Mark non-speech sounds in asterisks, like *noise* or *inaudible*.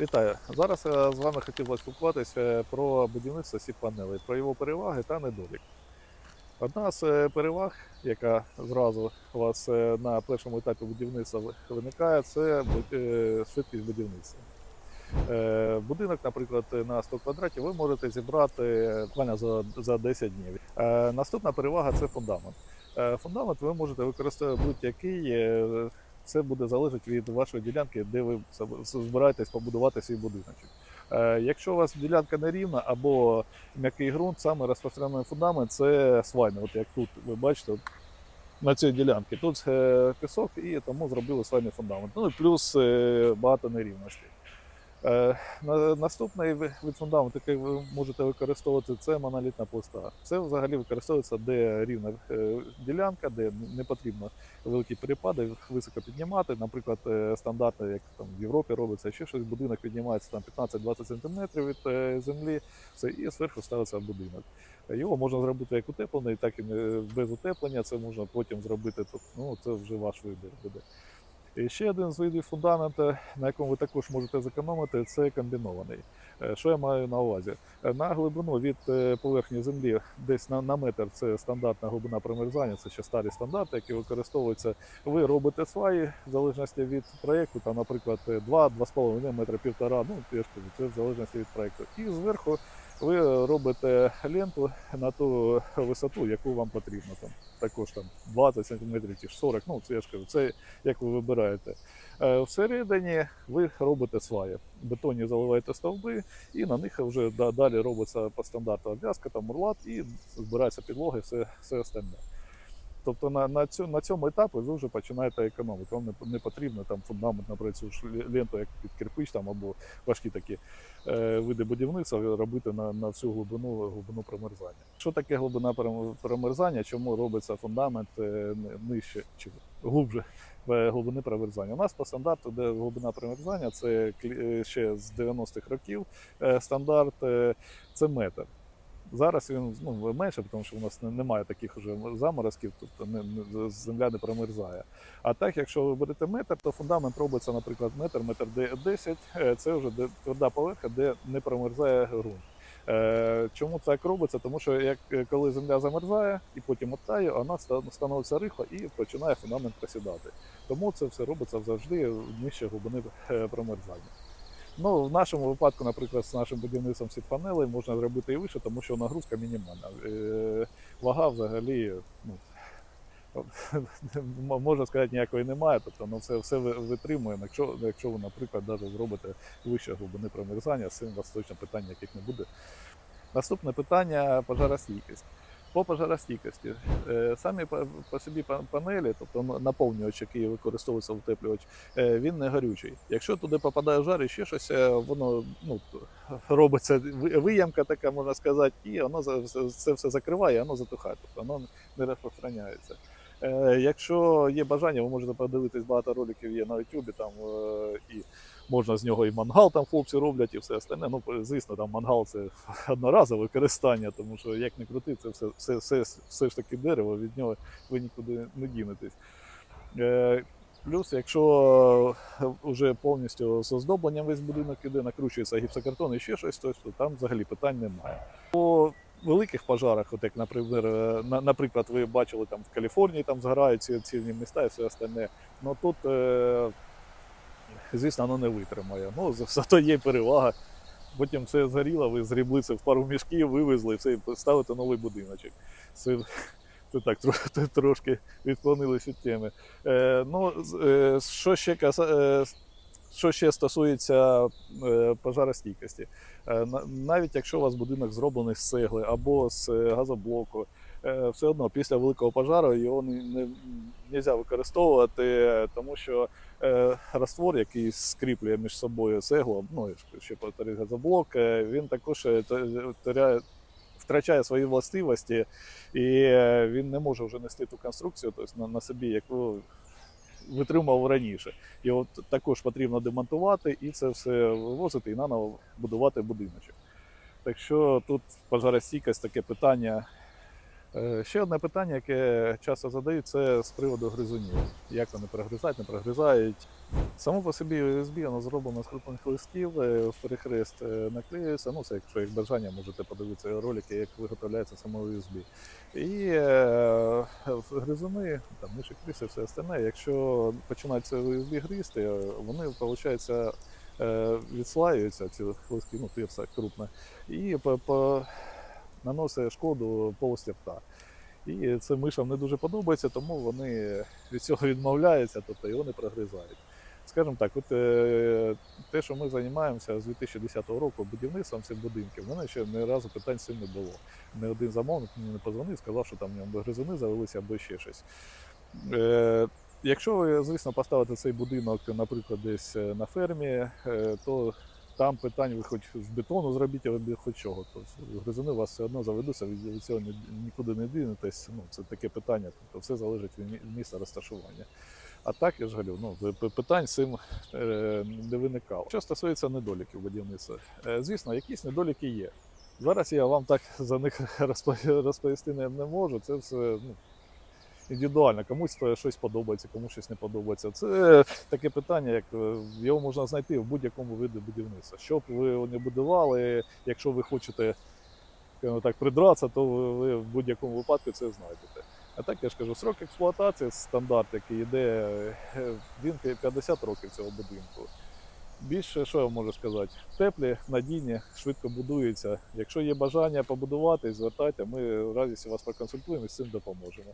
Вітаю! Зараз я з вами хотів би спілкуватися про будівництво сіп панелей, про його переваги та недоліки. Одна з е, переваг, яка зразу у вас е, на першому етапі будівництва виникає, це е, швидкість будівництва. Е, Будинок, наприклад, на 100 квадратів ви можете зібрати буквально за, за 10 днів. Е, Наступна перевага це фундамент. Е, Фундамент ви можете використовувати будь-який. Це буде залежати від вашої ділянки, де ви збираєтесь побудувати свій будиночок. Е, Якщо у вас ділянка нерівна або м'який ґрунт, саме розпространений фундамент це свайни. От як тут ви бачите, на цій ділянці. Тут е, пісок і тому зробили свайний фундамент. Ну і плюс е, багато нерівностей. Е, на- Наступний вид фундаменту, який ви можете використовувати, це монолітна плиста. Це взагалі використовується, де рівна е, ділянка, де не потрібно великі перепади, високо піднімати. Наприклад, е, стандартно, як там в Європі робиться, ще щось, будинок піднімається там 15-20 см від землі, все, і зверху ставиться будинок. Його можна зробити як утеплений, так і без утеплення. Це можна потім зробити. Ну, це вже ваш вибір буде. І ще один з видів фундаменту, на якому ви також можете зекономити, це комбінований. Е, Що я маю на увазі? Е, На глибину від е, поверхні землі десь на, на метр це стандартна глибина промерзання, це ще старі стандарти, які використовуються. Ви робите сваї в залежності від проєкту, там, наприклад, 2-2,5 метра, півтора, ну це в залежності від проєкту. І зверху ви робите ленту на ту висоту, яку вам потрібно. Там також там 20 см чи 40, ну це я ж кажу, це як ви вибираєте. Е, Всередині ви робите сваї. Бетонні заливаєте стовби, і на них вже далі робиться по стандарту обв'язка, там мурлат, і збирається підлога і все, все остальне. Тобто на, на, цю, на цьому етапі ви вже починаєте економити. Вам не, не потрібно там фундамент, наприклад, цю ленту, як під кирпич там, або важкі такі е, види будівництва робити на, на всю глибину, глибину промерзання. Що таке глибина промерзання? Чому робиться фундамент е, нижче чи глубже е, глибини промерзання? У нас по стандарту, де глибина промерзання, це е, ще з 90-х років стандарт це метр. Зараз він ну, менше, тому що у нас немає таких уже заморозків, тобто не, не, земля не промерзає. А так, якщо ви берете метр, то фундамент робиться, наприклад, метр, метр де- 10, е, це вже тверда поверхня, де не промерзає ґрунт. Е, Чому так робиться? Тому що як е, коли земля замерзає і потім оттає, вона становиться рихла і починає фундамент просідати. Тому це все робиться завжди нижче глибини промерзання. Ну, в нашому випадку, наприклад, з нашим будівництвом сіп панелей можна зробити і вище, тому що нагрузка мінімальна. Е, Вага взагалі, ну, *laughs* можна сказати, ніякої немає. Тобто ну, все, все витримує. Якщо, якщо ви, наприклад, навіть зробите вище глибини промерзання, з цим у вас точно питань ніяких не буде. Наступне питання пожаростійкість. По пожаростійкості. Е, Самі по, собі панелі, тобто наповнювач, який використовується утеплювач, е, він не горючий. Якщо туди попадає жар і ще щось, е, воно ну, робиться виямка, така можна сказати, і воно це все закриває, воно затухає, тобто воно не розпространяється. Якщо є бажання, ви можете подивитись багато роликів є на YouTube, там і можна з нього і мангал там хлопці роблять, і все остальне. Ну, звісно, там мангал це *laughs* одноразове використання, тому що як не крути, це все, все, все, все ж таки дерево, від нього ви нікуди не дінетесь. Е, Плюс, якщо вже повністю з оздобленням весь будинок іде, накручується гіпсокартон і ще щось, то там взагалі питань немає. По великих пожарах, от як, наприклад, е, на- наприклад, ви бачили там в Каліфорнії там згорають ці цілі міста і все остальне. Ну тут, е, звісно, воно не витримає. Ну, зато є перевага. Потім все згоріло, ви згрібли це в пару мішків, вивезли, все, і ставите новий будиночок. Це, це так трошки відклонились від теми. Е, ну, е, що, ще каса, е, що ще стосується е, пожаростійкості, е, навіть якщо у вас будинок зроблений з цегли або з газоблоку, все одно після великого пожару його не, не, можна використовувати, е, тому що е, раствор, який скріплює між собою цеглу, ну ще повторюю, газоблок, е, він також е, теряє. Втрачає свої властивості, і е, він не може вже нести ту конструкцію, тобто на, собі, яку витримав раніше. І от також потрібно демонтувати і це все вивозити і наново будувати будиночок. Так що тут пожаростійкість таке питання Е, Ще одне питання, яке часто задають, це з приводу гризунів. Як вони прогризають, не прогризають. Само по собі USB воно зроблено з крупних листків, е, в перехрест е, наклеюється. Ну, це якщо як бажання, можете подивитися ролики, як виготовляється само USB. І е, гризуни, там миші, криси, все остальне, якщо починають це USB гризти, е, вони, виходить, е, відслаюються, ці листки, ну, тирса крупна, і по, наносить шкоду полості рта. І це мишам не дуже подобається, тому вони від цього відмовляються, тобто його не прогризають. Скажімо так, от е, те, що ми займаємося з 2010 року будівництвом цих будинків, в мене ще ні разу питань не було. Не один замовник мені не позвонив, сказав, що там в гризуни завелися або ще щось. Е, якщо ви, звісно, поставите цей будинок, наприклад, десь е, на фермі, то там питань ви хоч з бетону зробіть, або хоч чого. Тобто гризуни у вас все одно заведуться, від цього нікуди не дінетесь. Ну, це таке питання, тобто все залежить від мі- місця розташування. А так, я ж говорю, ну, питань цим е, не виникало. Що стосується недоліків будівництва, е, звісно, якісь недоліки є. Зараз я вам так за них *laughs* розпо- розповісти не можу. Це все ну, індивідуально. Комусь щось подобається, комусь щось не подобається. Це таке питання, як е, його можна знайти в будь-якому виді будівництва. Що б ви не будували, якщо ви хочете так, придратися, то ви, в будь-якому випадку це знайдете. А так я ж кажу, срок експлуатації стандарт, який йде, е, він 50 років цього будинку. Більше що я можу сказати? Теплі, надійні, швидко будуються. Якщо є бажання побудувати, звертайте, ми радістю вас проконсультуємо і з цим допоможемо.